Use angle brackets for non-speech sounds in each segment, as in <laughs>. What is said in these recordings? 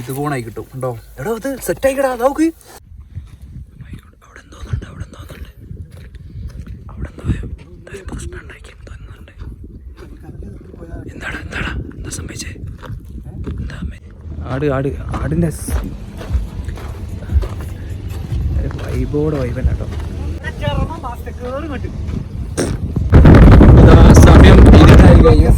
ഇതുപോണായി കിട്ടും. ഉണ്ടോ എടോ അത് സെറ്റ് ആയിക്കടാ നോക്ക്. അവിടെ എന്തോന്നുണ്ട് അവിടെ എന്തോ പ്രശ്നം ഉണ്ടാക്കി എന്താടാ എന്താടാ എന്താ സംഭവിച്ചേ എന്താ? ആട് ആട് ആടിന്റെ വൈബോടെ വൈബല്ല കേട്ടോ ഇതാ സമയം കഴിഞ്ഞു.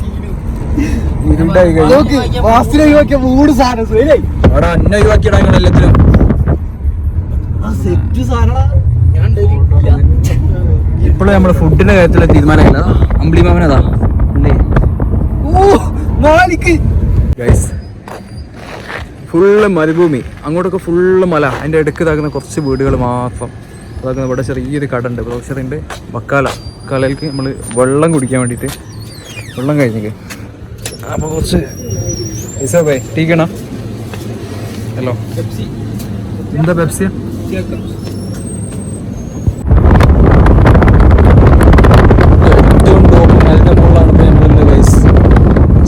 ഇപ്പോഴും നമ്മൾ ഫുഡിന്റെ കാര്യത്തിലുള്ള തീരുമാനമില്ല അമ്പിളി മാമനതാ ഫുള്ള് മരുഭൂമി. അങ്ങോട്ടൊക്കെ ഫുള്ള് മല. അതിന്റെ ഇടയ്ക്ക് ഇതാക്കുന്ന കുറച്ച് വീടുകൾ മാത്രം. അതാക്കുന്ന ഇവിടെ ചെറിയൊരു കട ഉണ്ട് ഗ്രോസറിന്റെ ബക്കാല ബക്കാലയിലേക്ക് നമ്മൾ വെള്ളം കുടിക്കാൻ വേണ്ടിട്ട് വെള്ളം കഴിഞ്ഞേക്ക്. അപ്പോൾ കുറച്ച് ഇസേ ടീക്കണ ഹലോ. എന്താ പെപ്സിയ കാലാവസ്ഥ. ഏതാ മലിന്റെ മുകളിലാണ് ഇപ്പോൾ നമ്മളുള്ളത് ഗൈസ്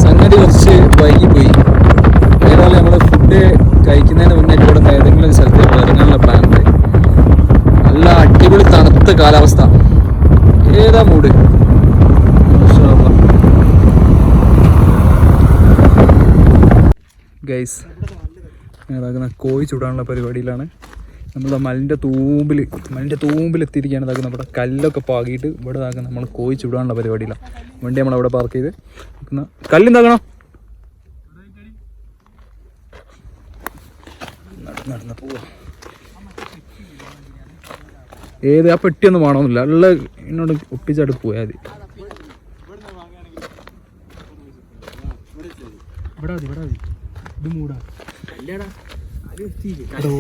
സംഗതി കുറച്ച് വൈകിപ്പോയി ഏതായാലും നമ്മൾ ഫുഡ് കഴിക്കുന്നതിന് മുന്നേ ഇവിടെ നിന്ന് ഏതെങ്കിലും ഒരു സ്ഥലത്തേക്ക് ഇറങ്ങാനുള്ള പ്ലാൻ ഉണ്ട് നല്ല അടിപൊളി തണുത്ത കാലാവസ്ഥ ഏതാ മൂഡ് ഗൈസ് അതാകുന്ന കോഴി ചൂടാനുള്ള പരിപാടിയിലാണ്. നമ്മൾ മലിന്റെ തൂമ്പിൽ മലിന്റെ തൂമ്പിൽ എത്തിയിരിക്കുകയാണ് ഇതാക്കുന്നത് നമ്മുടെ കല്ലൊക്കെ പാകിയിട്ട് ഇവിടെ ഇതാക്കുന്ന നമ്മൾ കോഴി ചൂടാനുള്ള പരിപാടിയിലാണ്. വണ്ടി നമ്മളവിടെ പാർക്ക് ചെയ്ത് നിൽക്കുന്ന കല്ലുണ്ടാക്കണം നടന്ന് പോവാ. ഏത് ആ പെട്ടിയൊന്നും വേണമെന്നില്ല. ഉള്ള എന്നോട് ഒപ്പിച്ചാട്ട് പോയാൽ മതി. ഇവിടെ മതി ഇവിടെ മതി. ഇത് മൂടാ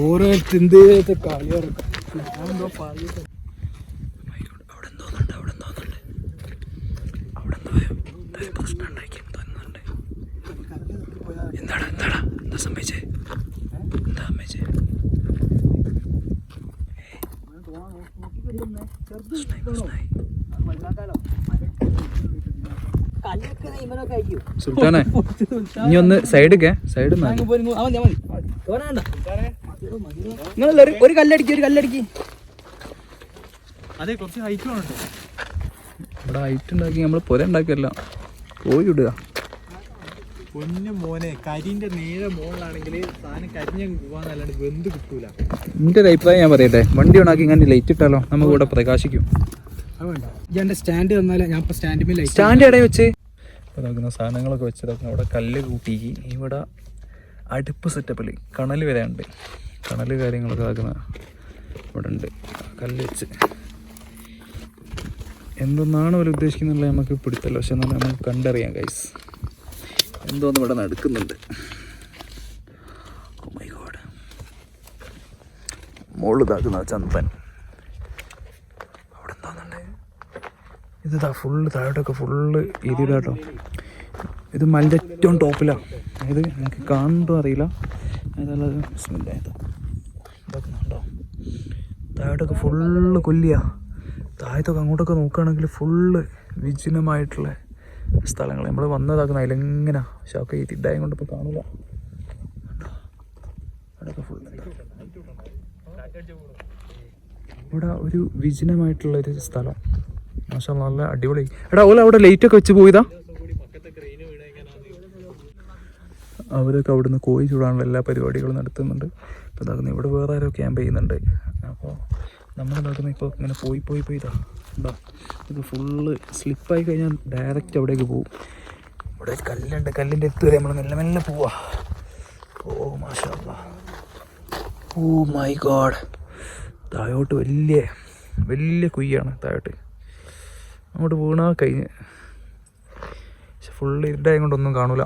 ഓരോ എന്ത് കളി എന്തോ തോന്നുന്നുണ്ട്. എന്താടാ എന്താടാ? എന്താ സംഭവിച്ചേ? എന്താ സംഭവിച്ചേ? പ്രശ്നായി, പ്രശ്നായി. സുൽത്താനെ <laughs> ഇനി ഒന്ന് സൈഡൊക്കെ സൈഡ് നിങ്ങൾ ഒരു- കല്ലടിക്ക് ഒരു കല്ലടിക്ക്. അതെ കുറച്ച് ഹൈറ്റ് വേണം ഇവിടെ ഹൈറ്റ് ഉണ്ടാക്കി നമ്മൾ പുര ഉണ്ടാക്കിയല്ല. പോയി വിടുക പൊന്നു മോനെ കരിന്റെ നേരെ മുകളിലാണെങ്കിൽ സാധനം കരിഞ്ഞ പോവാന്നല്ലാണ്ട് വെന്ത് കിട്ടൂല. എന്റെ ഒരു അഭിപ്രായം ഞാൻ പറയട്ടെ. വണ്ടി ഉണ്ടാക്കി ഇങ്ങനെ ലൈറ്റ് ഇട്ടാലോ? നമുക്ക് ഇവിടെ പ്രകാശിക്കും. സ്റ്റാൻഡ് തന്നാലേ ഞാൻ ഇപ്പൊ സ്റ്റാൻഡിൽ ലൈറ്റ് സ്റ്റാൻഡ് ഇടയിൽ വെച്ച്? ഇതാക്കുന്ന സാധനങ്ങളൊക്കെ വെച്ചിതാക്കുന്ന അവിടെ കല്ല് കൂട്ടി. ഇവിടെ അടുപ്പ് സെറ്റപ്പിൽ കണൽ വരെ ഉണ്ട്. കണൽ കാര്യങ്ങളൊക്കെ ഇതാക്കുന്ന ഇവിടെ ഉണ്ട്. കല്ല് വെച്ച്. എന്തൊന്നാണ് അവർ ഉദ്ദേശിക്കുന്നുള്ള നമുക്ക് പിടുത്തല്ല. പക്ഷെ എന്നാൽ നമുക്ക് കണ്ടറിയാം ഗൈസ് എന്തോന്ന് ഇവിടെ നടക്കുന്നുണ്ട്. മോളിതാക്കുന്ന my God. മോൾ ഇതാക്കുന്ന ചന്ദൻ അവിടെ എന്താന്നുണ്ട് ഇതാ ഫുള്ള് താഴോട്ടൊക്കെ ഫുള്ള് ഇതിലാട്ടോ ഇത് മലിന്റെ ഏറ്റവും ടോപ്പിലാണ് അതായത് നമുക്ക് കാണുമ്പോൾ അറിയില്ല. ബിസ്മില്ലാ ഇത് ഇതൊക്കെ ഉണ്ടോ താഴോട്ടൊക്കെ ഫുള്ള് കൊല്ലിയ. താഴത്തൊക്കെ അങ്ങോട്ടൊക്കെ നോക്കുകയാണെങ്കിൽ ഫുള്ള് വിജനമായിട്ടുള്ള സ്ഥലങ്ങൾ നമ്മൾ വന്നതാക്കുന്ന അതിലെങ്ങനെ ഷോക്ക് ഈ തിഡായം കൊണ്ട് ഇപ്പോൾ കാണില്ല ഇവിടെ ഒരു വിജനമായിട്ടുള്ള ഒരു സ്ഥലം. മാഷാ നല്ല അടിപൊളി. എടാ ഓല അവിടെ ലൈറ്റ് ഒക്കെ വെച്ച് പോയതാ? അവരൊക്കെ അവിടുന്ന് കോഴി ചൂടാനുള്ള എല്ലാ പരിപാടികളും നടത്തുന്നുണ്ട്. അപ്പോൾ ഇതാക്കുന്ന ഇവിടെ വേറെ ആരോ ക്യാമ്പ് ചെയ്യുന്നുണ്ട്. അപ്പോൾ നമ്മൾ ഇതാക്കുന്ന ഇപ്പോൾ ഇങ്ങനെ പോയി പോയി പോയി ഇതാ. ഉണ്ടോ ഇത് ഫുള്ള് സ്ലിപ്പായി കഴിഞ്ഞാൽ ഡയറക്റ്റ് അവിടേക്ക് പോകും ഇവിടെ കല്ലുണ്ട്. കല്ലിന്റെ അടുത്ത് വരെ നമ്മൾ മെല്ലെ മെല്ലെ പോവാ. ഓ മാഷാ. ഓ മൈ ഗോഡ് താഴോട്ട് വലിയ വലിയ കുയ്യാണ് താഴോട്ട്. അങ്ങോട്ട് വീണാ കഴിഞ്ഞ്. പക്ഷെ ഫുള്ള് ഇരുട്ടായ കൊണ്ടൊന്നും കാണൂല.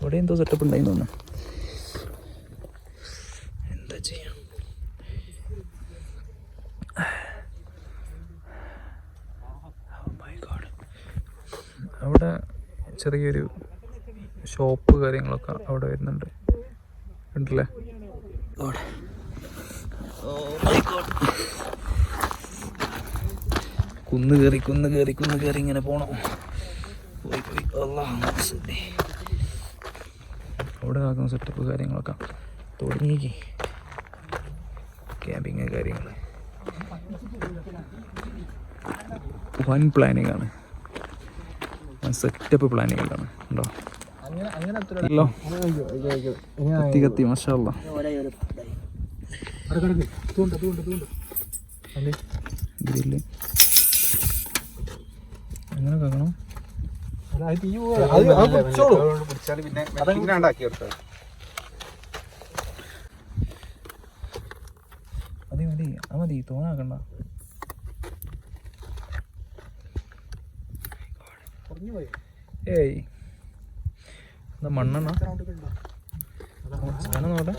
ഇവിടെ എന്തോ സെറ്റപ്പ് ഉണ്ടായി തോന്നുന്നു. എന്താ ചെയ്യാം? Oh. അവിടെ ചെറിയൊരു ഷോപ്പ് കാര്യങ്ങളൊക്കെ അവിടെ വരുന്നുണ്ട്. ഉണ്ടല്ലേ കുന്ന് കയറി കുന്ന് കയറി കുന്ന് കയറി ഇങ്ങനെ പോണം. പോയി പോയി. അവിടെ ആക്കുന്ന സെറ്റപ്പ് കാര്യങ്ങളൊക്കെ തുടങ്ങിയേക്ക്. ക്യാമ്പിങ് കാര്യങ്ങൾ വൻ പ്ലാനിങ് ആണ്. സെറ്റപ്പ് പ്ലാനിങ്ങിലാണ് ഉണ്ടോ? ഹലോ കത്തി കത്തി തൂണ്ട ഗ്രില്ല് എങ്ങനെ കേൾക്കണം? അത്. മതി അത് മതി. തോന്നാക്കണ്ട. ഏയ്. എന്താ മണ്ണെണ്ണ. സാധനം നോട്ടെ.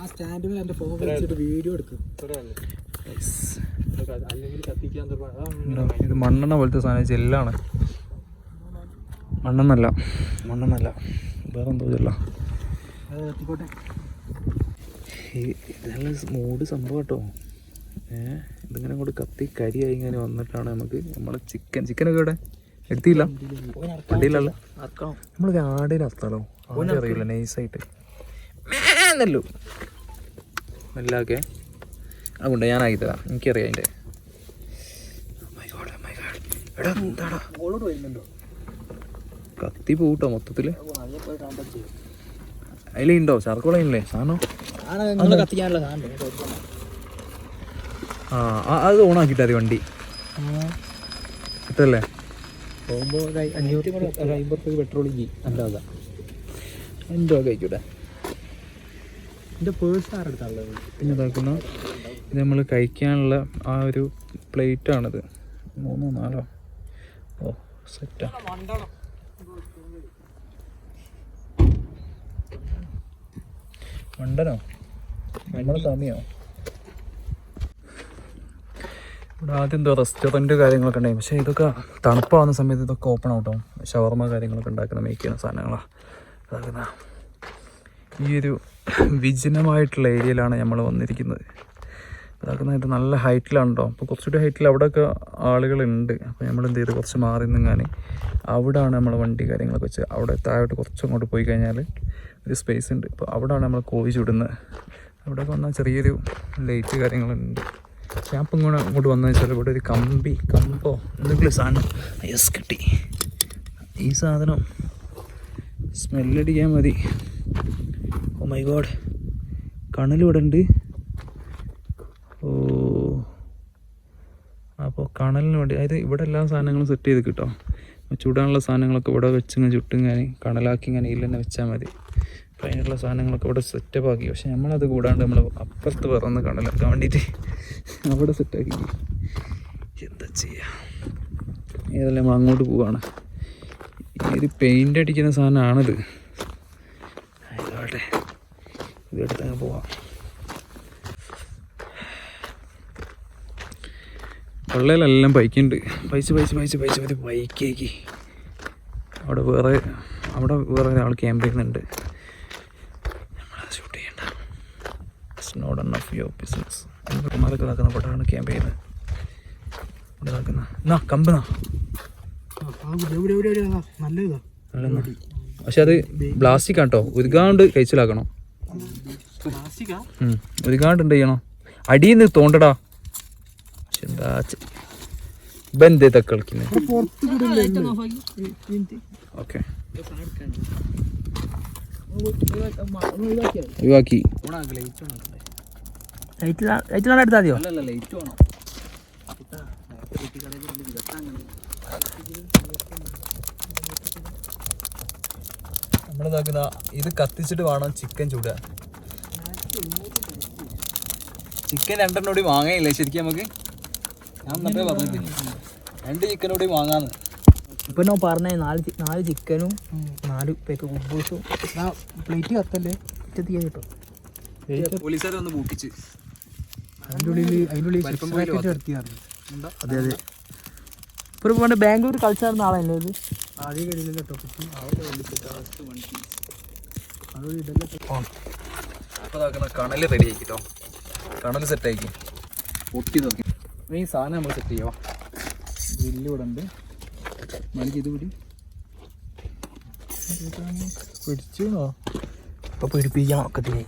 ആ സ്റ്റാൻഡിൽ ഫോൺ വെച്ചിട്ട് വീഡിയോ എടുക്കും. ഇത് മണ്ണെണ്ണ പോലത്തെ സാധനം ജെല്ലാണ്. മണ്ണെണ്ണല്ല. മണ്ണെണ്ണല്ല. വേറെ എന്തോ ജെല്ല ഇതെല്ലാം മൂഡ് സംഭവം കേട്ടോ. ഏ? ഇതിങ്ങനെ അങ്ങോട്ട് കത്തി കരിയായി ഇങ്ങനെ വന്നിട്ടാണ് നമുക്ക് നമ്മളെ ചിക്കൻ ചിക്കനൊക്കെ ഇവിടെ എത്തിയില്ല. വണ്ടിയിലല്ല നമ്മൾ ആടിന് അർത്താലോ അറിയില്ല നൈസായിട്ട് എന്നല്ലോ മെല്ലാക്കെ അതുകൊണ്ട് ഞാൻ ആയി തരാം. എനിക്കറിയാം അതിന്റെ. എടാ എന്താടാ? ഓളോട് വരുന്നുണ്ടോ കത്തി പോട്ടോ മൊത്തത്തിൽ അതിലുണ്ടോ ചാർക്കോളയില്ലേ സാധനം? ആ അത് ഓണാക്കിട്ടാ വണ്ടി. കിട്ടല്ലേ പോകുമ്പോൾ അഞ്ഞൂറ്റി അമ്പത് പെട്രോൾ ചെയ്യും അല്ലാതെ എന്തോ കഴിക്കൂടെ എന്റെ പേഴ്സ് ആരെടുത്താണുള്ളത് പിന്നെ ഇത് നമ്മൾ കഴിക്കാനുള്ള ആ ഒരു പ്ലേറ്റ് ആണിത് മൂന്നോ നാലോ? ഓ സെറ്റാ. മണ്ടനോ? നമ്മുടെ സമയോ? ഇവിടെ ആദ്യം എന്തോ റെസ്റ്റോറന്റ് കാര്യങ്ങളൊക്കെ ഉണ്ടായി. പക്ഷേ ഇതൊക്കെ തണുപ്പാവുന്ന സമയത്ത് ഇതൊക്കെ ഓപ്പൺ ആവട്ടോ. ഷവർമ കാര്യങ്ങളൊക്കെ ഉണ്ടാക്കുന്ന മേക്ക് ചെയ്യുന്ന സാധനങ്ങളാണ് ഈ ഒരു വിജനമായിട്ടുള്ള ഏരിയയിലാണ് നമ്മൾ വന്നിരിക്കുന്നത്. അതാക്കുന്ന ഇത് നല്ല ഹൈറ്റിലാണ് കേട്ടോ അപ്പോൾ കുറച്ചുകൂടി ഹൈറ്റിൽ അവിടെയൊക്കെ ആളുകളുണ്ട്. അപ്പോൾ നമ്മൾ എന്ത് ചെയ്ത് കുറച്ച് മാറി നിന്നാൽ അവിടെയാണ് നമ്മൾ വണ്ടി കാര്യങ്ങളൊക്കെ വെച്ച് അവിടെ താഴോട്ട് കുറച്ച് അങ്ങോട്ട് പോയി കഴിഞ്ഞാൽ ഒരു സ്പേസ് ഉണ്ട്. അപ്പോൾ അവിടെയാണ് നമ്മൾ കോഴി ചുടുന്നത്. അവിടെ വന്നാൽ ചെറിയൊരു ലൈറ്റ് കാര്യങ്ങളുണ്ട്. ക്യാമ്പ് ഇങ്ങോട്ട് ഇങ്ങോട്ട് വന്നു വെച്ചാൽ ഇവിടെ ഒരു കമ്പി കമ്പോ എന്തെങ്കിലും സാധനം. യെസ് കിട്ടി. ഈ സാധനം സ്മെല്ലടിക്കാൻ മതി. ഓ മൈ ഗോഡ് കണലും ഇവിടെ ഉണ്ട്. അപ്പോൾ കണലിന് വേണ്ടി അതായത് ഇവിടെ എല്ലാ സാധനങ്ങളും സെറ്റ് ചെയ്ത് കിട്ടോ? ചൂടാനുള്ള സാധനങ്ങളൊക്കെ ഇവിടെ വെച്ചിങ്ങനെ ചുട്ടിങ്ങനെ കണലാക്കി ഇങ്ങനെ ഇല്ലെന്നെ വെച്ചാൽ മതി. അപ്പോൾ അതിനുള്ള സാധനങ്ങളൊക്കെ ഇവിടെ സെറ്റപ്പ് ആക്കി. പക്ഷെ നമ്മളത് കൂടാണ്ട് നമ്മൾ അപ്പുറത്ത് പറന്ന് കണലാക്കാൻ വേണ്ടിയിട്ട് അവിടെ സെറ്റാക്കി എന്താ ചെയ്യുക ഏതല്ല നമ്മൾ അങ്ങോട്ട് പോവാണ്. ഇത് പെയിന്റ് അടിക്കുന്ന സാധനമാണിത്. ആയിക്കോട്ടെ. ഇതെടുത്ത് അങ്ങ് പോവാം. കൊള്ളയിലെല്ലാം ബൈക്കുണ്ട്. പൈസ പൈസ പൈസ പൈസ പൈസ ബൈക്കേക്ക്. അവിടെ വേറെ അവിടെ വേറെ ഒരാൾ ക്യാമ്പ് ചെയ്യുന്നുണ്ട്. നമ്മളത് ഷൂട്ട് ചെയ്യണ്ട. It's not one of your business കുമാരൊക്കെ നടക്കുന്ന പട്ടാണ് ക്യാമ്പ് ചെയ്യുന്നത്. ഇവിടെ നടക്കുന്ന എന്നാ അല്ലെന്നാ പക്ഷെ അത് പ്ലാസ്റ്റിക് ആട്ടോ. ഒരുകാണ്ട് കഴിച്ചിലാക്കണം. ഒരുകാണ്ട് എന്ത് ചെയ്യണം? അടിയിൽ നിന്ന് തോണ്ടടാ. എന്താ കിടില്ലേ ഓക്കെ. ഒഴിവാക്കി. ലൈറ്റ് എടുത്താൽ മതിയോ? നമ്മളിതാക്കുന്ന ഇത് കത്തിച്ചിട്ട് വേണം ചിക്കൻ ചൂടുക ചിക്കൻ രണ്ടെണ്ണം കൂടി വാങ്ങയില്ലേ ശരിക്കും നമുക്ക്? ഞാൻ എന്നിട്ടേ പറഞ്ഞിട്ട് രണ്ട് ചിക്കൻ കൂടി വാങ്ങാന്ന്. ഇപ്പൊ ഞാൻ പറഞ്ഞ നാല് നാല് ചിക്കനും നാല് പേക്ക് കുബൂസും പ്ലേറ്റ് കത്തല്ലേ? തീയ കിട്ടും. അതിന്റെ ഉള്ളിൽ അതിന്റെ ഉള്ളിൽ അതെ അതെ. പണ്ട് ബാംഗ്ലൂർ കളിച്ചായിരുന്ന ആളല്ലേ ഇത്? ആദ്യം കഴിയില്ല ഇതെല്ലാം അപ്പോൾ കണൽ റെഡി ആക്കിട്ടോ കണൽ സെറ്റ് ആക്കി. പൊട്ടി നോക്കി. ഈ സാധനം നമ്മൾ സെറ്റ് ചെയ്യാം. ഗ്രില്ല് ഇവിടെ ഉണ്ട്. മണിക്ക് ഇത് പിടി. പിടിച്ചോ ഇപ്പൊ പിടിപ്പിക്കാം ഒക്കത്തിനെ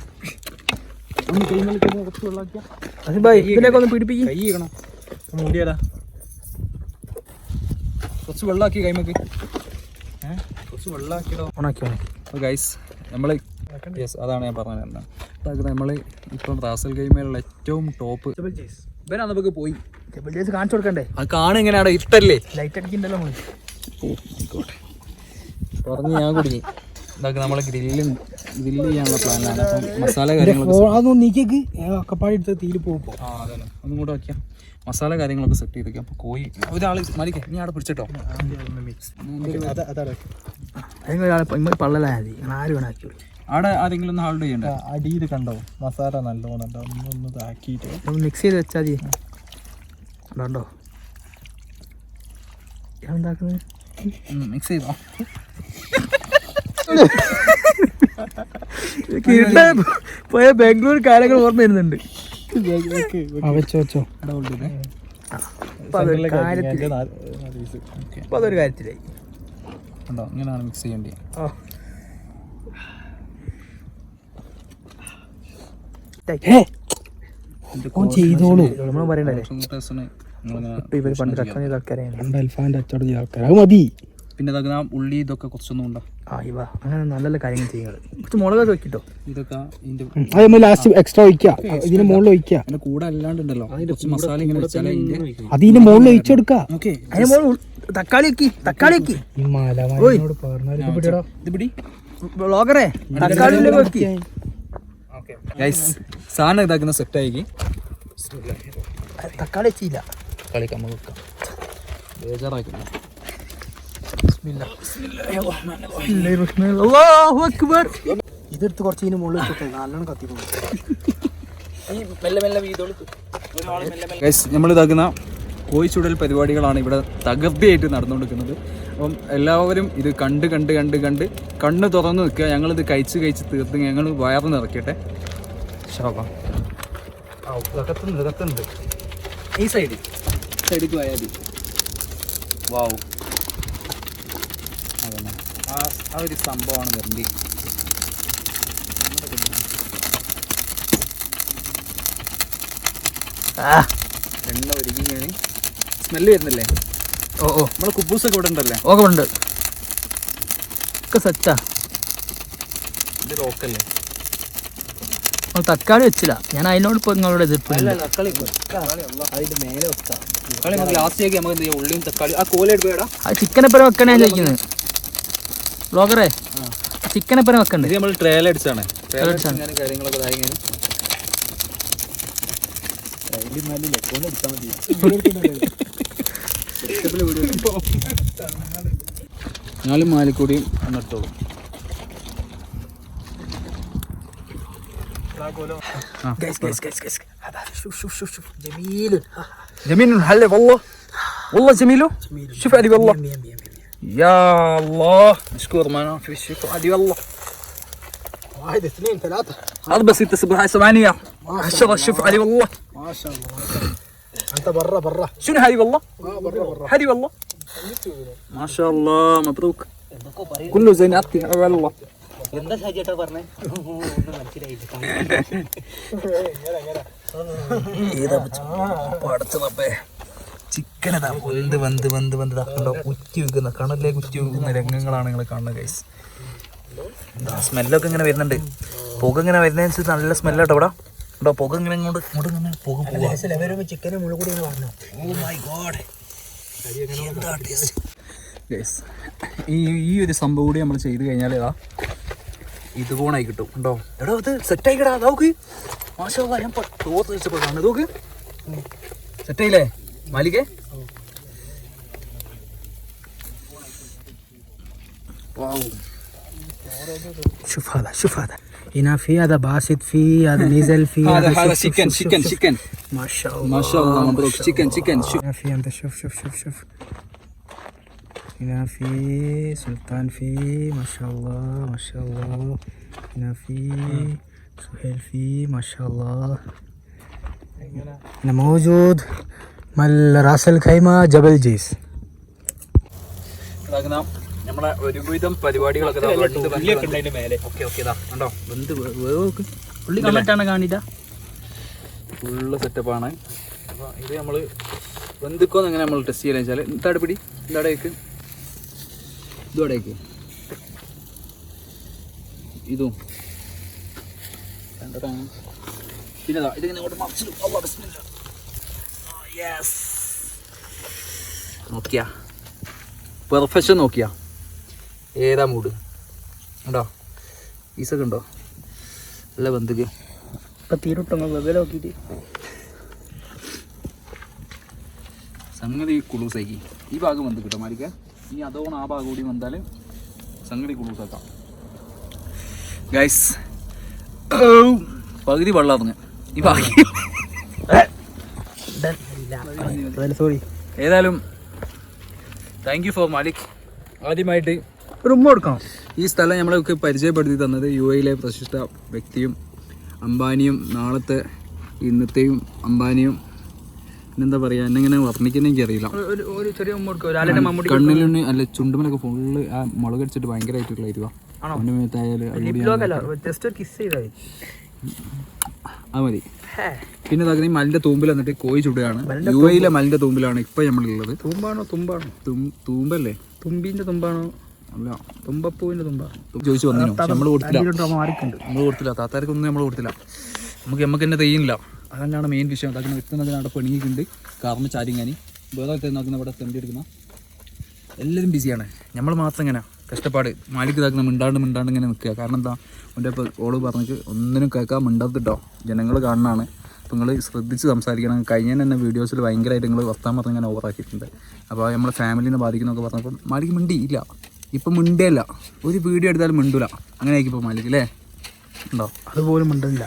ഒന്ന് കുറച്ച് വെള്ളാക്കിയ അത് ബൈ ഇതിലേക്ക് ഒന്ന് പിടിപ്പിക്കും. കൈ ചെയ്യണം മൂടിയാടാ. കുറച്ച് വെള്ളാക്കി കൈമക്ക് കുറച്ച് വെള്ളാക്കിയടോ ഓണാക്കി ഓണാക്കി. അപ്പോൾ ഗൈസ് നമ്മൾ യെസ് അതാണ് ഞാൻ പറഞ്ഞത്. നമ്മൾ നമ്മൾ ഇപ്പം റാസൽ ഗെയിമിലുള്ള ഏറ്റവും ടോപ്പ് ഇവനാണ് നമുക്ക് പോയി. കേബിൾ ജേഴ്സ് കാണിച്ചു കൊടുക്കണ്ടേ? അത് കാണും ഇഷ്ടല്ലേ? ഇട്ടല്ലേ ലൈറ്റ് അടിക്കണ്ടല്ലോ പറഞ്ഞു പറഞ്ഞ് ഞാൻ കുടുങ്ങി. ഇതൊക്കെ നമ്മളെ ഗ്രില്ല് ഗ്രില്ല് ചെയ്യാനുള്ള പ്ലാനാണ്. അപ്പം മസാല കാര്യങ്ങളൊക്കെ അതൊന്നും നീക്കിക്ക് ഒക്കപ്പാടി എടുത്ത് തീര് പോകുമ്പോൾ ആ അതെ ഒന്നും കൂടെ വയ്ക്കാം മസാല കാര്യങ്ങളൊക്കെ സെറ്റ് ചെയ്ത് വെക്കാം അപ്പോൾ കോഴി. ഒരാൾ മരിക്കേ. നീ അവിടെ പിടിച്ചിട്ടോ? അതിന് പള്ളലായ ആരും വേണാക്കി അവിടെ ആരെങ്കിലും ഒന്ന് ഹോൾഡ് ചെയ്യണ്ട? അടി അടിയിൽ കണ്ടോ? മസാല നല്ലോണം ഒന്ന് ഒന്നൊന്ന് ഇതാക്കിയിട്ട്. ഒന്ന് മിക്സ് ചെയ്ത് വെച്ചാൽ മതി. ഉണ്ടോ എന്താക്കുന്നത് മിക്സ് ചെയ്തോ? പോയ ബാംഗ്ലൂർ കാര്യങ്ങൾ ഓർമ്മ വരുന്നുണ്ട്. വെച്ചോ വെച്ചോ. അവിടെ ഹോൾഡ് അതൊരു കാര്യത്തിൽ ഓക്കെ. അപ്പൊ അതൊരു കാര്യത്തിലായി ഉണ്ടോ? ഇങ്ങനെയാണ് മിക്സ് ചെയ്യേണ്ടത് ചെയ്തോളൂ. നമ്മൾ പറയണ്ടല്ലേ പണ്ട് കച്ചവടം ചെയ്ത ആൾക്കാരെയാണ് പണ്ട് അൽഫാന്റെ അച്ചടം ചെയ്ത ആൾക്കാർ അത് മതി. പിന്നെ ഇതൊക്കെ ഉള്ളി ഇതൊക്കെ കുറച്ചൊന്നും ഉണ്ടോ? ആ ഇവ. അങ്ങനെ നല്ല നല്ല കാര്യങ്ങൾ ചെയ്യുന്നത്. കുറച്ച് മുളകൊക്കെ വെക്കിട്ടോ. ഇതൊക്കെ ഇതിന്റെ ലാസ്റ്റ് എക്സ്ട്രാ ഒഴിക്കുക. ഇതിന് മുകളിൽ ഒഴിക്കുക. അതിന്റെ കൂടെ അല്ലാണ്ട് ഉണ്ടല്ലോ. കുറച്ച് മസാല ഇങ്ങനെ വെച്ചാലേ ഇതിന്റെ അതിന്റെ മുകളിൽ ഒഴിച്ചെടുക്കുക ഓക്കെ അതിന് മുകളിൽ ഉൾ- തക്കാളി വെക്കി തക്കാളി വെക്കി. ഈ മലമാരിനോട് പറഞ്ഞാൽ പിടിയടോ. ഇത് പിടി. ബ്ലോഗറെ തക്കാളി വെക്കി. ഗൈസ് സാധനം ഇതാക്കുന്ന സെറ്റ് ആയി തക്കാളി വെച്ചില്ല തക്കാളി നമുക്ക് വെക്കാം. ഇതെടുത്ത് കുറച്ച് ഇതിന് മുകളിൽ നല്ലോണം കത്തിക്കുന്നു നമ്മൾ ഇതാക്കുന്ന കോഴിച്ചുടൽ പരിപാടികളാണ് ഇവിടെ തകർത്തിയായിട്ട് നടന്നുകൊണ്ടിരിക്കുന്നത്. അപ്പം എല്ലാവരും ഇത് കണ്ട് കണ്ട് കണ്ട് കണ്ട് കണ്ണ് തുറന്ന് നിൽക്കുക. ഞങ്ങളിത് കഴിച്ച് കഴിച്ച് തീർത്ത് ഞങ്ങൾ വയറ് നിറയ്ക്കട്ടെ ശോകം. കത്തുന്നുണ്ട് കത്തുന്നുണ്ട് ഈ സൈഡ് സൈഡിലേക്ക് പോയാൽ മതി. വാവ് അതന്നെ. ആ ആ ഒരു സംഭവമാണ് വരണ്ടി ആ എണ്ണ കഴിഞ്ഞ് സ്മെല്ല് വരുന്നില്ലേ? ഓ ഓ. നമ്മളെ കുബൂസൊക്കെ ഇവിടെ ഉണ്ടല്ലേ? ഓക്കെ ഉണ്ട്. ഒക്കെ സെറ്റാ ഇത് ലോക്കല്ലേ നമ്മൾ തക്കാളി വെച്ചില്ല ഞാൻ അതിനോട് ഇപ്പൊ നിങ്ങളോട് എതിർപ്പില്ല. തക്കാളി ആ ചിക്കനെപ്പരം വെക്കണേ ഞാൻ ചോദിക്കുന്നത് ബ്ലോഗറെ ചിക്കനെപ്പരം വെക്കണ്ടേ? ഇത് നമ്മൾ ട്രേല അടിച്ചാണ്. നാലും മാലിക്കൂടിയും എന്നിട്ടോളൂ جايز جايز جايز جايز شوف شوف شوف شوف. جميل. جميل هلا والله. والله جميله جميل. شوف هذه والله. مية مية مية يا الله. مشكور ما في الشكر هذه والله. واحد اثنين ثلاثة. بس انت سبعة ثمانية. عشرة شوف هذه والله. ما شاء الله ما شاء الله. أنت برا برا. شنو هذه والله؟ آه برا برا. هذه والله. ما شاء الله مبروك. كله زين أختي والله എന്താ ഷാജിയേട്ടാ പറഞ്ഞേ? ഒന്നും മനസ്സിലായില്ല ചിക്കൻ ഇതാ വന്ത് വന്ത് വന്ത് വെന്ത് ഇതാക്കണ്ടോ കുറ്റി വെക്കുന്ന കണലിലെ കുറ്റി വെക്കുന്ന രംഗങ്ങളാണ് നിങ്ങൾ കാണുന്നത് ഗൈസ് എന്താ സ്മെല്ലൊക്കെ ഇങ്ങനെ വരുന്നുണ്ട്. പുക ഇങ്ങനെ വരുന്നതനുസരിച്ച് നല്ല സ്മെല്ലാട്ടോ ഇവിടെ. പുക ഇങ്ങനെ ഇങ്ങോട്ട് ഇങ്ങോട്ട് ഇങ്ങനെ പുക പോവാ. ചിക്കനും മുളക് കൂടി പറഞ്ഞു ഗൈസ് ഈ ഈ ഒരു സംഭവം കൂടി നമ്മൾ ചെയ്ത് കഴിഞ്ഞാൽ ഇതാ. ഇതുപോണായി കിട്ടും ഉണ്ടോ എടോ ഇത് സെറ്റ് ആയിക്കടാ നോക്ക് മാഷാ അല്ലാ, ഞാൻ തോത്ത് വെച്ചപ്പോൾ കാണുന്നത് നോക്ക് സെറ്റ് ആയില്ലേ മാലിക്കേ شوف هذا شوف هذا هنا في هذا باسط في هذا نزل في هذا هذا شوف- شوف- chicken شوف- chicken شوف- chicken ما شاء الله ما شاء الله مبروك شاء chicken الله. chicken شوف هنا في انت شوف شوف شوف شوف هنا في سلطان في ما شاء الله ما شاء الله هنا في سهيل في ما شاء الله هنا موجود مال راس الخيمة جبل جيس ഇതാക്കുന്ന നമ്മൾ നമ്മുടെ ഒരുവിധം പരിപാടികളൊക്കെ ദാ വെന്ത് വെന്ത് ഉള്ളിയൊക്കെ ഉണ്ട് അതിന്റെ മേലെ ഓക്കെ ഓക്കെ ഇതാ കണ്ടോ വെന്ത് വേ- വേവ് നോക്ക് പുള്ളി കണ്ടിട്ടാണ് കാണില്ല ഫുള്ള് സെറ്റപ്പാണ് അപ്പോൾ ഇത് നമ്മൾ വെന്തിക്കോന്ന് എങ്ങനെ നമ്മൾ ടെസ്റ്റ് ചെയ്യാന്ന് വെച്ചാൽ എന്താടെ പിടി എന്താടേക്ക് ഇതോടേക്ക്. ഇതും. yes. നോക്കിയാ. പെർഫെക്ഷൻ നോക്കിയാ. ഏതാ മൂഡ്? ഉണ്ടോ ഈസൊക്കെ ഉണ്ടോ? നല്ല ബന്ധുക്ക് ഇപ്പൊ തീരുട്ടോ വെവ്വേറെ നോക്കിയിട്ട് സംഗതി കുളൂസാക്കി ഈ ഭാഗം ബന്ധുക്കിട്ടോ കിട്ടും മാരിക്ക ഇനി അതോണം ആ ഭാഗം കൂടി വന്നാൽ സംഗതി കുളൂസാക്കാം ഗൈസ് പകുതി വെള്ളാന്ന് ഈ ബാക്കി സോറി ഏതായാലും താങ്ക് യു ഫോർ മാലിക് ആദ്യമായിട്ട് ഒരു കൊടുക്കാം ഈ സ്ഥലം നമ്മളൊക്കെ പരിചയപ്പെടുത്തി തന്നത് യു എയിലെ പ്രശസ്ത വ്യക്തിയും അംബാനിയും നാളത്തെ ഇന്നത്തെയും അംബാനിയും പിന്നെന്താ പറയാ എന്നെങ്ങനെ വർണിക്കുന്ന എനിക്കറിയില്ല. ഒരു- ചെറിയ കണ്ണിലുണ്ണി അല്ല ചുണ്ടുമലൊക്കെ ഫുള്ള് ആ മുളക് അടിച്ചിട്ട് ഭയങ്കരമായിട്ടുള്ള എരിവാ ആണോ? അവന്റെ മേത്തായാലും അത് മതി. പിന്നെ ഈ മലിന്റെ തൂമ്പിൽ വന്നിട്ട് കോഴി ചുടുകയാണ്. യു എയിലെ മലിന്റെ തൂമ്പിലാണ് ഇപ്പൊ നമ്മളുള്ളത്. തുമ്പാണോ തുമ്പാണോ? തൂമ്പല്ലേ? തുമ്പീന്റെ തുമ്പാണോ? അല്ല. തുമ്പപ്പൂവിന്റെ തുമ്പാണോ ചോദിച്ചു വന്നു നമ്മൾ കൊടുത്തില്ല. നമ്മൾ കൊടുത്തില്ല. താത്താർക്കൊന്നും നമ്മൾ കൊടുത്തില്ല. നമുക്ക് നമുക്ക് തന്നെ തെയ്യുന്നില്ല. അതന്നെയാണ് മെയിൻ വിഷയം. അതൊക്കെ എത്തുന്നതിന് അവിടെ പെണുങ്ങിയിട്ടുണ്ട് കാറിന് ചാരിങ്ങാനി വേറെ നോക്കുന്ന ഇവിടെ തെണ്ടി എടുക്കുന്ന. എല്ലാവരും ബിസിയാണ് നമ്മൾ മാത്രം ഇങ്ങനെ കഷ്ടപ്പാട്. മാലിക്ക് ഇതാക്കുന്ന മിണ്ടാണ്ട് മിണ്ടാണ്ട് ഇങ്ങനെ നിൽക്കുക. കാരണം എന്താ? അവന്റെ ഇപ്പോൾ ഓൾ പറഞ്ഞിട്ട് ഒന്നിനും കേൾക്കാൻ മിണ്ടാത്തിട്ടോ ജനങ്ങൾ കാണാനാണ് അപ്പോൾ നിങ്ങൾ ശ്രദ്ധിച്ച് സംസാരിക്കണം. കഴിഞ്ഞ തന്നെ വീഡിയോസിൽ ഭയങ്കരമായിട്ട് നിങ്ങൾ വർത്താൻ പറഞ്ഞ് ഇങ്ങനെ ഓവറാക്കിയിട്ടുണ്ട് അപ്പോൾ നമ്മളെ ഫാമിലിനെ ബാധിക്കുന്നൊക്കെ പറഞ്ഞപ്പോൾ മാലിക്ക് മിണ്ടി ഇല്ല ഇപ്പം മിണ്ടിയല്ല. ഒരു വീഡിയോ എടുത്താലും മിണ്ടൂല. അങ്ങനെ ആയിരിക്കും ഇപ്പോൾ മാലിക്ക് അല്ലേ ഉണ്ടോ? അതുപോലും ഉണ്ടില്ല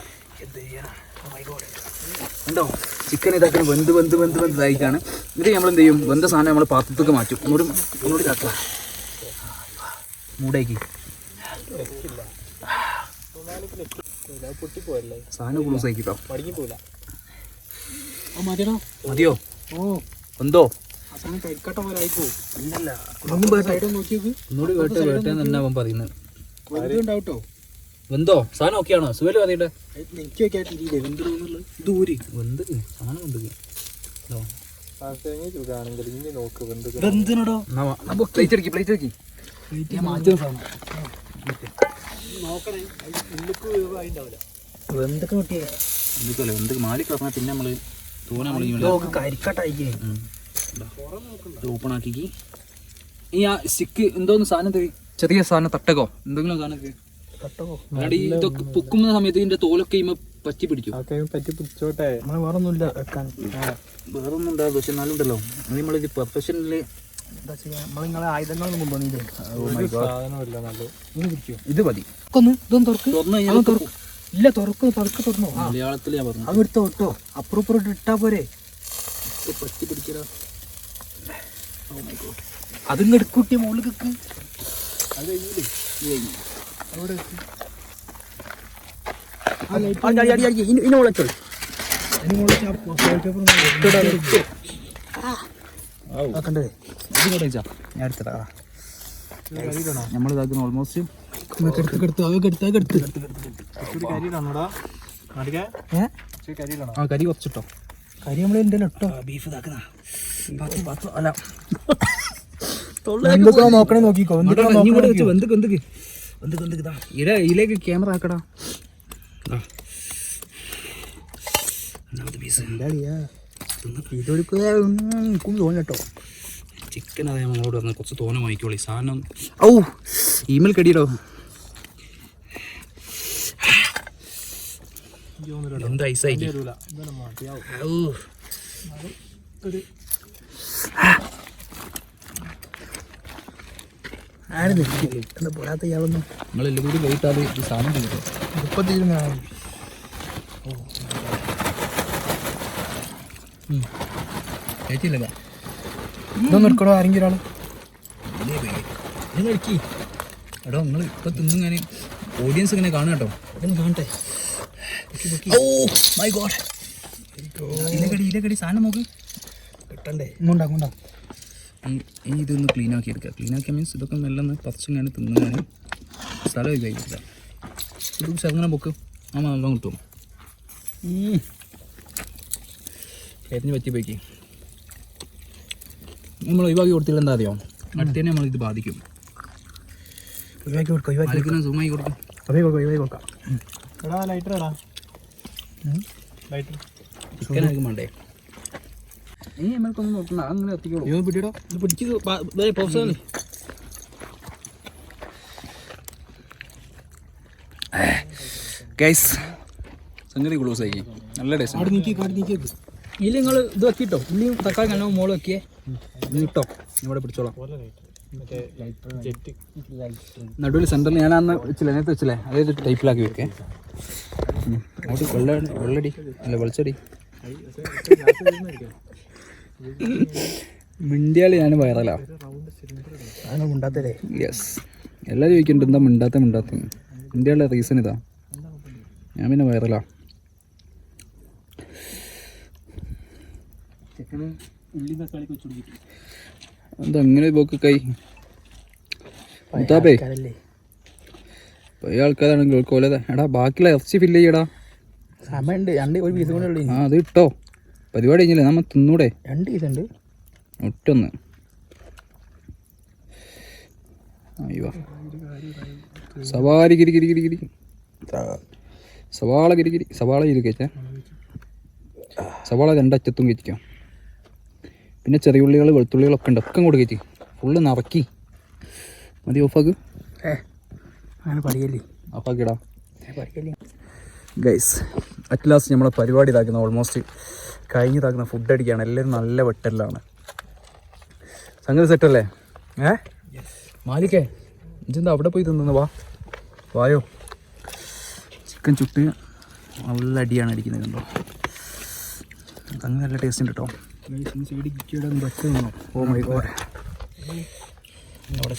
ഉണ്ടോ ചിക്കൻ ഇതാക്കാൻ വെന്ത് വെന്ത് വെന്ത് വെന്ത് ഇതായിക്കാണ് ഇത് നമ്മൾ എന്ത് ചെയ്യും വെന്ത സാധനം നമ്മൾ പാത്രത്തേക്ക് മാറ്റും ഒന്നുകൂടി ഒന്നുകൂടി കാക്കുക മൂടേക്ക് സാധനം ക്ലൂസ് ആക്കിട്ടോ മടങ്ങി പോയില്ല മതിയോ മതിയോ ഓ എന്തോ ആ സമയം കരിക്കട്ട പോലെ ആയിപ്പോ ഒന്നുകൂടി സൈഡ് നോക്കിയത് കേട്ട് കേട്ടെന്ന് തന്നെ അവൻ പറയുന്നത് വെന്തോ? സാധനം ഓക്കെയാണോ? സുഖൽ മതിയുടെ എനിക്ക് വെക്കാട്ടില്ലേ വെന്തിരുന്നുള്ളത് ഇത് ഊരി വെന്ത് സാധനം വെന്ത് ചുടാണെങ്കിൽ ഇനി നോക്ക് വെന്ത് എന്തിനടോ പ്ലേറ്റ് അടിക്കി പ്ലേറ്റ് അടിക്കി ഞാൻ മാറ്റുന്ന സാധനം. നോക്കണേ. ഉള്ളിക്ക് ആയിണ്ടാവില്ല എന്തൊക്കെ നോക്കിയേ എന്തൊക്കെയല്ലേ എന്ത് മാലി പറഞ്ഞാൽ പിന്നെ നമ്മൾ തോനെ നമ്മൾ ലോക്ക് കരിക്കട്ടായിക്കേ. ഓപ്പൺ ആക്കി ഈ ആ സിക്ക് എന്തോന്ന് സാധനം ചെറിയ സാധനം തട്ടകോ? എന്തെങ്കിലും സാധനം അല്ലാണ്ട് ഈ ഇതൊക്കെ പൊക്കുന്ന സമയത്ത് ഇതിന്റെ തോലൊക്കെ ഇമ്മ പറ്റി ആക്കെ പറ്റി പിടിച്ചോട്ടെ. നമ്മൾ വേറെ ഒന്നുമില്ല വെക്കാൻ. വേറെ ഒന്നും ഉണ്ടാകും പക്ഷെ എന്നാലും ഉണ്ടല്ലോ നമ്മളിത് പ്രൊഫഷണൽ എന്താ ചെയ്യാ? ആയുധങ്ങളൊന്നും പിടിക്കോ ഇത് മതി. ഒന്ന് ഇതൊന്നും തുറക്ക്. തുറന്നു കഴിഞ്ഞാൽ തുറക്ക്. ഇല്ല തുറക്ക് തുറക്ക് തുറന്നോ. മലയാളത്തിൽ ഞാൻ പറഞ്ഞു അത് എടുത്തോ അപ്പുറം ഇപ്പുറം ഇട്ടാ പോരെ. പറ്റി പിടിക്കലോ മുകളിൽ കിക്ക് അത് കഴിഞ്ഞില്ലേ? അവിടെ. ഇനി വിളിച്ചോ നമ്മൾ ഇതാക്കുന്ന ഓൾമോസ്റ്റ് കരി കുറച്ചിട്ടോ. കരി നമ്മൾ എന്റെ ഇട്ടോ. ബീഫ് ഇതാക്കുന്ന. അല്ല. <laughs> എന്തൊക്കെ നോക്കണേ നോക്കിക്കോ എന്തൊക്കെ ഇങ്ങോട്ട് ഇതാ. ഇല ഇതിലേക്ക് ക്യാമറ ആക്കടാ. ഒന്നാമത്തെ പീസ് ഇതൊരുക്കും തോന്നി കേട്ടോ. ചിക്കൻ അതെ നമ്മളോട് പറഞ്ഞ കുറച്ച് തോന വാങ്ങിക്കോളി. സാധനം ഔ ഇമെയിൽ കടിയിടോ എന്ത് ഐസായിട്ട് വരൂല ഇതെല്ലാം മതിയാവും ഔ ആര് നിൽക്കി എന്താ പോരാത്ത ഇയാളൊന്നും. നിങ്ങളെല്ലാം കൂടി പോയിട്ടാൽ ഈ സാധനം കിട്ടും മുപ്പത്തിരുന്ന് ഏറ്റില്ലല്ലോ ഇതൊന്നും എടുക്കണോ? ആരെങ്കിലും ഒരാൾ നിങ്ങൾ കഴിക്കി എടോ നിങ്ങൾ ഇപ്പൊ തിന്നുങ്ങനെ ഓഡിയൻസ് ഇങ്ങനെ കാണാട്ടോ കേട്ടോ. ഇതൊന്നും കാണട്ടെ. ഓ മൈ ഗോഡ് ഇലക്കടി ഇലക്കടി സാധനം നോക്ക്. കിട്ടണ്ടേ? ഇങ്ങോട്ടാ ഇങ്ങോട്ടാ. ഈ ഇതൊന്ന് ക്ലീൻ ആക്കി എടുക്കുക. ക്ലീൻ ആക്കിയ മീൻസ് ഇതൊക്കെ മെല്ലെ പറിച്ചിങ്ങനെ തിന്നാണ് സ്ഥലം കഴിക്കില്ല ഇത് ചെറുങ്ങനെ പൊക്ക്. ആ നല്ലോണം കിട്ടും. എരിഞ്ഞ് പറ്റി പോയിക്ക്. നമ്മൾ ഒഴിവാക്കി കൊടുത്തില്ല എന്താ അറിയാം? അടുത്തന്നെ നമ്മൾ ഇത് ബാധിക്കും. ഒഴിവാക്കി കൊടുക്കാം ഒഴിവാക്കി കൊടുക്കുന്ന സൂമായി കൊടുക്കും. ഒഴിവാക്കി കൊടുക്കാം ഒഴിവാക്കി കൊടുക്കാം. എടാ ലൈറ്റർ എടാ. ലൈറ്റർ ചിക്കൻ ആയിരിക്കും വേണ്ടേ ഈ നമ്മൾക്കൊന്നും നോക്കണ്ട അങ്ങനെ എത്തിക്കോളൂ. ഇത് പിടിയിടോ. ഇത് പിടിച്ച് പോസാണ് ഗൈസ് സംഗതി ക്ലോസ് ആയി. നല്ല ടേസ്റ്റ് അവിടെ നീക്കി കാട്ടി നീക്കി ഇല്ല നിങ്ങൾ ഇത് വെക്കിട്ടോ. ഉള്ളിയും തക്കാളി നല്ല മോൾ വെക്കിയേ നീട്ടോ ഇവിടെ പിടിച്ചോളാം. നടുവിൽ സെന്ററിൽ ഞാൻ അന്ന് വെച്ചില്ലേ നേരത്തെ വെച്ചില്ലേ? അതേ ടൈപ്പിലാക്കി വെക്കേ. വെള്ളടി അല്ല വെളിച്ചടി. മിണ്ടിയാൽ ഞാൻ വൈറലാ. യെസ് എല്ലാവരും ചോദിക്കുന്നുണ്ട് എന്താ മിണ്ടാത്ത മിണ്ടാത്ത? മിണ്ടിയുള്ള റീസൺ ഇതാ. ഞാൻ പിന്നെ വൈറലാ. അങ്ങനെ പോക്ക് കൈ മുത്താപ്പേ. പഴയ ആൾക്കാരാണെങ്കിൽ എടാ ബാക്കിയുള്ള ഇറച്ചി ഫില്ല് ചെയ്യടാ. സമയമുണ്ട്. രണ്ട് ഒരു പീസ് കൂടെ ഉള്ളു ആ അത് ഇട്ടോ. പരിപാടി കഴിഞ്ഞില്ലേ? നമ്മൾ തിന്നൂടെ? രണ്ട് പീസ് ഉണ്ട് ഒറ്റൊന്ന്. അയ്യോ. സവാരി കിരി കിരി ഗിരി ഗിരി സവാള കിരി കിരി. സവാള ഗിരി കഴിച്ചേ. സവാള രണ്ടറ്റത്തും കഴിക്കാം പിന്നെ ചെറിയ ഉള്ളികൾ വെളുത്തുള്ളികളൊക്കെ ഉണ്ട്. ഒക്കെ കൂടെ കയറ്റി ഫുള്ള് നിറക്കി. മതി ഓഫാക്ക്. അങ്ങനെ പഠിക്കല്ലേ ഓഫാക്കിടാ. പഠിക്കല്ലേ ഗൈസ് അറ്റ് ലാസ്റ്റ് നമ്മളെ പരിപാടി ഇതാക്കുന്ന. ഓൾമോസ്റ്റ് കഴിഞ്ഞ് താക്കുന്ന ഫുഡ് അടിക്കുകയാണ്. എല്ലാവരും നല്ല വെട്ടലിലാണ്. സംഗതി സെറ്റല്ലേ ഏ? മാലിക്കേ ഇജെന്താ അവിടെ പോയി തിന്നു വാ. വായോ. ചിക്കൻ ചുട്ട് നല്ല അടിയാണ് അടിക്കുന്നത് കണ്ടോ? അങ്ങനെ നല്ല ടേസ്റ്റ് ഉണ്ട് കേട്ടോ സൈഡ് ബസ് ഓ മൈ ഗോഡ് അവിടെ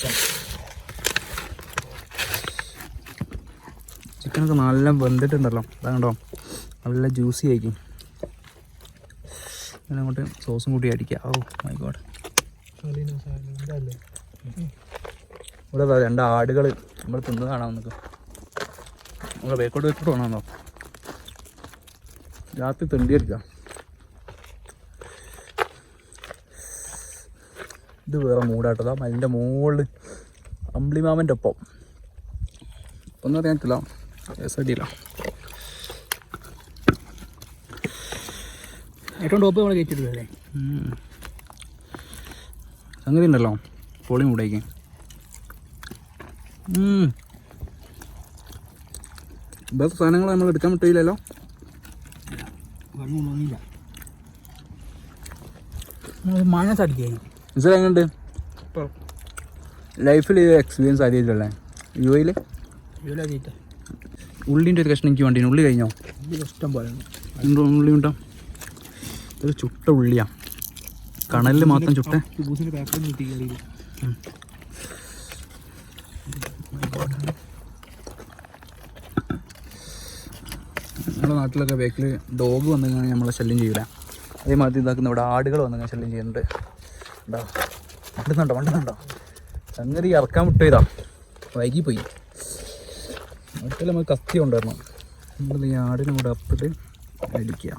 ചിക്കനൊക്കെ നല്ല വെന്തിട്ടുണ്ടല്ലോ. അതാ കണ്ടോ? നല്ല ജ്യൂസി ആയിരിക്കും. അങ്ങനെ അങ്ങോട്ട് സോസും കൂട്ടി അടിക്കുക. ഓ മൈ ഗോഡ് ഇവിടെ രണ്ട് ആടുകൾ നമ്മൾ തിന്ന് കാണാൻ നമുക്ക്. നമ്മളെ ബേക്കോട്ട് വെച്ചിട്ട് വേണമെന്നോ രാത്രി തെണ്ടി അടിക്കാം. ഇത് വേറെ മൂടാട്ടതാ അതിന്റെ മുകളിൽ അമ്പിളിമാമന്റെ ഒപ്പം. ഒന്നും അറിയാൻ പറ്റില്ല. അടിയില്ല ഏറ്റവും ടോപ്പ് നമ്മൾ കയറ്റിട്ടില്ലേ സംഗതി ഉണ്ടല്ലോ. പൊളി മൂടേക്ക്. ബസ് സാധനങ്ങൾ നമ്മൾ എടുക്കാൻ പറ്റില്ലല്ലോ മഴ എങ്ങനെയുണ്ട് ലൈഫിൽ എക്സ്പീരിയൻസ് ആദ്യമായിട്ടല്ലേ യു എയിൽ ഇതിലതിട്ട് ഉള്ളിന്റെ ഒരു കഷ്ണം എനിക്ക് വേണ്ടി ഉള്ളി കഴിഞ്ഞോ? ഇഷ്ടം പോലെ ഉള്ളി ഉണ്ടോ? ഒരു ചുട്ട ഉള്ളിയാ. കണലിൽ മാത്രം ചുട്ട. നമ്മുടെ നാട്ടിലൊക്കെ ബേക്കിൽ ഡോഗ് വന്നു കഴിഞ്ഞാൽ നമ്മളെ ശല്യം ചെയ്യില്ല അതേമാതിരി ഇതാക്കുന്ന ഇവിടെ ആടുകൾ വന്നു കഴിഞ്ഞാൽ ശല്യം ചെയ്യുന്നുണ്ട്. ഉണ്ടോ വണ്ടുന്നുണ്ടോ വണ്ടുന്നുണ്ടോ സംഗതി ഇറക്കാൻ വിട്ടു ഇതാ വൈകിപ്പോയി. അടുത്തല്ല നമുക്ക് കത്തി ഉണ്ടായിരുന്നു നമ്മൾ ഈ ആടിനെ കൂടെ അപ്പിട്ട് അടിക്കുക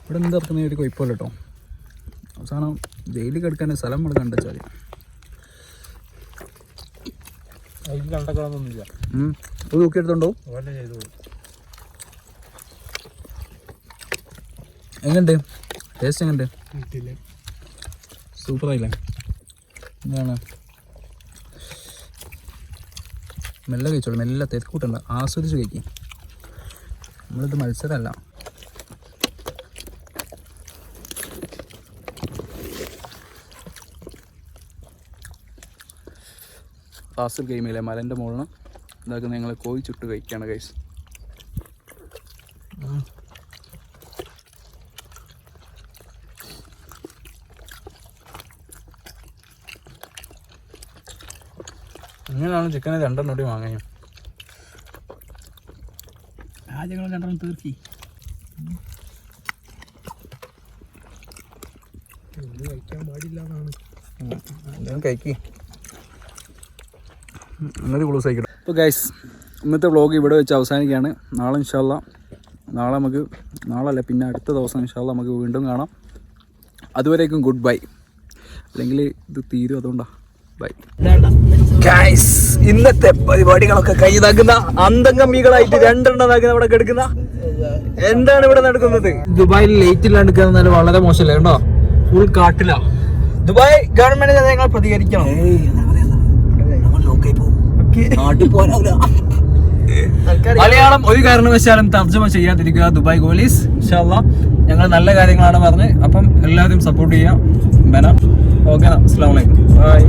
ഇവിടെ എന്ത് ഇറക്കുന്ന ഒരു കുഴപ്പമില്ല കേട്ടോ. അവസാനം ജയിലിൽ കിടക്കാൻ സ്ഥലം നമ്മൾ നോക്കിയെടുത്തുണ്ടോ അതുപോലെ ചെയ്തു എങ്ങനെയുണ്ട്? ടേസ്റ്റ് എങ്ങനെയുണ്ട്? സൂപ്പറായില്ലേ എന്താണ്? മെല്ലെ കഴിച്ചോളൂ മെല്ലെ തെരക്കൂട്ടണ്ട. ആസ്വദിച്ച് കഴിക്കും. നമ്മളിത് മത്സരമല്ല ഫാസ്റ്റ് ഗെയിമിലെ മലന്റെ മുകളിൽ ഇതാക്കുന്ന ഞങ്ങൾ കോഴി കഴിക്കുകയാണ് കൈസ് ഇങ്ങനെയാണ് ചിക്കനെ രണ്ടെണ്ണം കൂടി ആദ്യങ്ങൾ രണ്ടെണ്ണം തീർക്കി. കഴിക്കാൻ പാടില്ല എന്നാണ് ഞാൻ കഴിക്കി. അങ്ങനെ ക്ലോസ് ആയിക്കട്ടെ അപ്പോൾ ഗൈസ് ഇന്നത്തെ വ്ളോഗ് ഇവിടെ വെച്ച് അവസാനിക്കുകയാണ്. നാളെ ഇൻഷാല്ല നാളെ നമുക്ക് നാളെ അല്ല പിന്നെ അടുത്ത ദിവസം ഇൻഷാല്ല നമുക്ക് വീണ്ടും കാണാം. അതുവരേക്കും ഗുഡ് ബൈ അല്ലെങ്കിൽ ഇത് തീരും അതുകൊണ്ടാണ് ബൈ ഗൈസ് ഇന്നത്തെ പരിപാടികളൊക്കെ കൈ കൈതാക്കുന്ന അന്തംഗമ്മികളായിട്ട് രണ്ടെണ്ണം നകുന്ന അവിടെ കിടക്കുന്ന എന്താണ് ഇവിടെ നടക്കുന്നത്? ദുബായിൽ ലേറ്റിൽ നടക്കുന്ന വളരെ മോശമല്ലേ? കേട്ടോ ഫുൾ കാട്ടിലാ. ദുബായ് ഗവൺമെന്റ് ഞങ്ങൾ പ്രതികരിക്കണം. മലയാളം ഒരു കാരണവശാലും തർജമ ചെയ്യാതിരിക്കുക ദുബായ് പോലീസ്. ഞങ്ങൾ നല്ല കാര്യങ്ങളാണ് പറഞ്ഞ് അപ്പം എല്ലാവരും സപ്പോർട്ട് ചെയ്യാം. ബന. ഓക്കെ അസ്സാം വലൈക്കും ബൈ